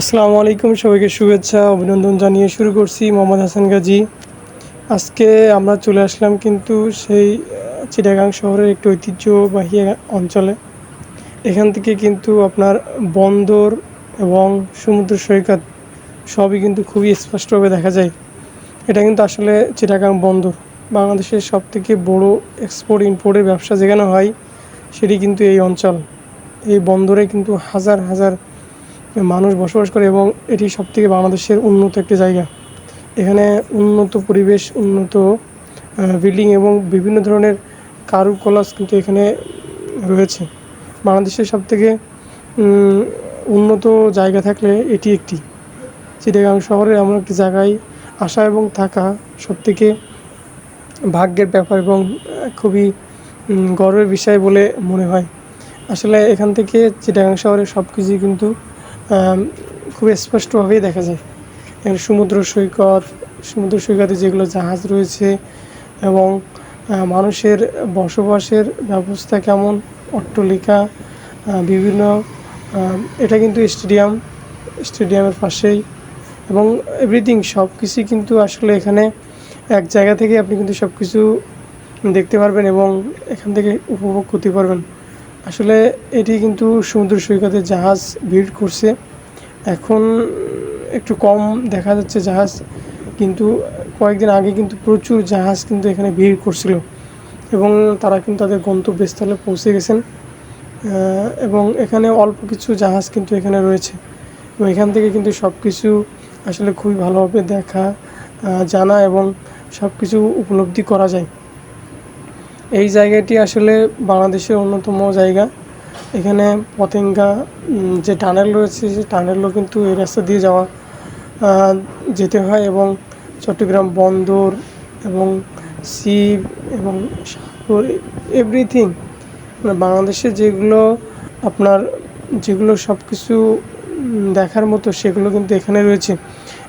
আসসালামু আলাইকুম, সবাইকে শুভেচ্ছা, অভিনন্দন জানিয়ে শুরু করছি মোহাম্মদ হাসান গাজী। আজকে আমরা চলে আসলাম কিন্তু সেই চিটাগাং শহরের একটি ঐতিহ্যবাহী অঞ্চলে। এখান থেকে কিন্তু আপনার বন্দর এবং সমুদ্র সৈকত সবই কিন্তু খুবই স্পষ্টভাবে দেখা যায়। এটা কিন্তু আসলে চিটাগাং বন্দর। বাংলাদেশের সবথেকে বড় এক্সপোর্ট ইম্পোর্টের ব্যবসা যেখানে হয়, সেটি কিন্তু এই অঞ্চল। এই বন্দরে কিন্তু হাজার হাজার মানুষ বসবাস করে এবং এটি সবথেকে বাংলাদেশের উন্নত একটি জায়গা। এখানে উন্নত পরিবেশ, উন্নত বিল্ডিং এবং বিভিন্ন ধরনের কারুকলাস কিন্তু এখানে রয়েছে। বাংলাদেশের সবথেকে উন্নত জায়গা থাকলে এটি একটি। চিটাগাং শহরের এমন একটি জায়গায় আসা এবং থাকা সবথেকে ভাগ্যের ব্যাপার এবং খুবই গর্বের বিষয় বলে মনে হয়। আসলে এখান থেকে চিটাগাং শহরের সব কিছুই কিন্তু খুব স্পষ্টভাবেই দেখা যায়। এখানে সমুদ্র সৈকত, সমুদ্র সৈকতে যেগুলো জাহাজ রয়েছে এবং মানুষের বসবাসের ব্যবস্থা কেমন, অট্টলিকা বিভিন্ন এটা কিন্তু স্টেডিয়াম, স্টেডিয়ামের পাশেই এবং এভরিথিং সব কিছুই কিন্তু আসলে এখানে এক জায়গা থেকে আপনি কিন্তু সব কিছু দেখতে পারবেন এবং এখান থেকে উপভোগ করতে পারবেন। আসলে এটি কিন্তু সমুদ্র সৈকতে জাহাজ ভিড় করছে। এখন একটু কম দেখা যাচ্ছে জাহাজ, কিন্তু কয়েকদিন আগে কিন্তু প্রচুর জাহাজ কিন্তু এখানে ভিড় করছিল এবং তারা কিন্তু তাদের গন্তব্যস্থলে পৌঁছে গেছেন। এবং এখানে অল্প কিছু জাহাজ কিন্তু এখানে রয়েছে। এবং এখান থেকে কিন্তু সব কিছু আসলে খুবই ভালোভাবে দেখা জানা এবং সব কিছু উপলব্ধি করা যায়। এই জায়গাটি আসলে বাংলাদেশের অন্যতম জায়গা। এখানে পতেঙ্গা যে টানেল রয়েছে, সেই টানেলও কিন্তু এই রাস্তা দিয়ে যাওয়া যেতে হয় এবং চট্টগ্রাম বন্দর এবং সিপ এবং সাগর এভরিথিং মানে বাংলাদেশে যেগুলো আপনার, যেগুলো সব কিছু দেখার মতো সেগুলো কিন্তু এখানে রয়েছে।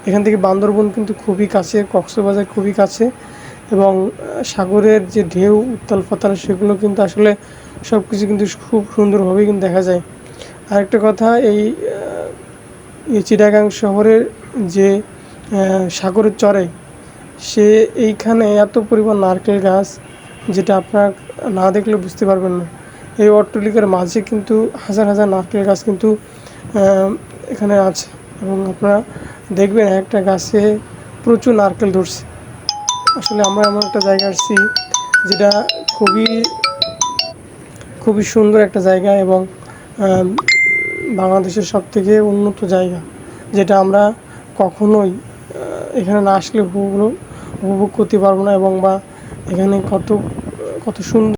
এখান থেকে বান্দরবন কিন্তু খুবই কাছে, কক্সবাজার খুবই কাছে। এবং সাগরের যে ঢেউ, উত্তাল পাতাল, সেগুলো কিন্তু আসলে সব কিছু কিন্তু খুব সুন্দরভাবেই কিন্তু দেখা যায়। আরেকটা কথা, এই চিটাগাং শহরের যে সাগরের চরে সে এইখানে এত পরিমাণ নারকেল গাছ, যেটা আপনার না দেখলে বুঝতে পারবেন না। এই অট্টলিকার মাঝে কিন্তু হাজার হাজার নারকেল গাছ কিন্তু এখানে আছে। এবং আপনারা দেখবেন একটা গাছে প্রচুর নারকেল ধরছে। আসলে আমরা এমন একটা জায়গা আসছি যেটা খুবই খুবই সুন্দর একটা জায়গা এবং বাংলাদেশের সব থেকে উন্নত জায়গা, যেটা আমরা কখনোই এখানে না আসলে উপভোগ করতে পারব না এবং বা এখানে কত কত সুন্দর